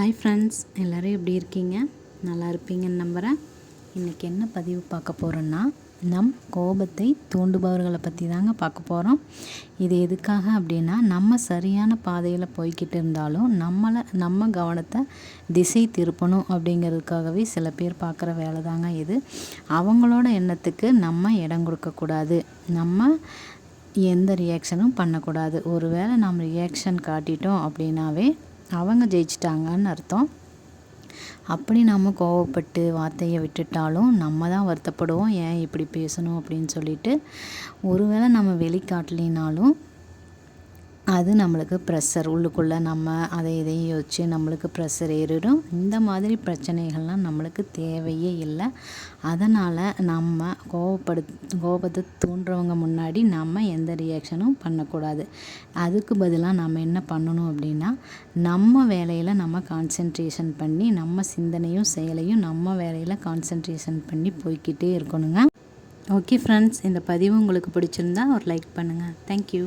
Hi friends எல்லோரும் எப்படி இருக்கீங்க? நல்லா இருப்பீங்கன்னு நம்புகிறேன் இன்றைக்கி என்ன பதிவு பார்க்க போகிறோன்னா நம் கோபத்தை தூண்டுபவர்களை பற்றி தாங்க பார்க்க போகிறோம் இது எதுக்காக அப்படின்னா நம்ம சரியான பாதையில் போய்கிட்டு இருந்தாலும் நம்மளை நம்ம கவனத்தை திசை திருப்பணும் அப்படிங்கிறதுக்காகவே சில பேர் பார்க்குற வேலை தாங்க இது. அவங்களோட எண்ணத்துக்கு நம்ம இடம் கொடுக்கக்கூடாது நம்ம எந்த ரியாக்ஷனும் பண்ணக்கூடாது ஒரு வேளை நம்ம ரியாக்ஷன் காட்டிட்டோம் அப்படின்னாவே அவங்க ஜெயிச்சிட்டாங்கன்னு அர்த்தம். அப்படி நம்ம கோவப்பட்டு வார்த்தையை விட்டுட்டாலும் நம்ம தான் வருத்தப்படுவோம். ஏன் இப்படி பேசணும் அப்படின்னு சொல்லிட்டு ஒருவேளை நம்ம வெளிக்காட்டலினாலும் அது நம்மளுக்கு ப்ரெஷர் உள்ளுக்குள்ளே நம்ம அதை இதையும் யோசித்து நம்மளுக்கு ப்ரெஷர் ஏறிடும். இந்த மாதிரி பிரச்சனைகள்லாம் நம்மளுக்கு தேவையே இல்லை. அதனால் நம்ம கோவப்படு கோபத்தை தூண்டுறவங்க முன்னாடி நம்ம எந்த ரியாக்ஷனும் பண்ணக்கூடாது. அதுக்கு பதிலாக நம்ம என்ன பண்ணணும் அப்படின்னா நம்ம வேலையில் நம்ம கான்சென்ட்ரேஷன் பண்ணி நம்ம சிந்தனையும் செயலையும் நம்ம வேலையில் கான்சென்ட்ரேஷன் பண்ணி போய்கிட்டே இருக்கணுங்க. ஓகே ஃப்ரெண்ட்ஸ் இந்த பதிவு உங்களுக்கு பிடிச்சிருந்தா ஒரு லைக் பண்ணுங்கள் தேங்க்யூ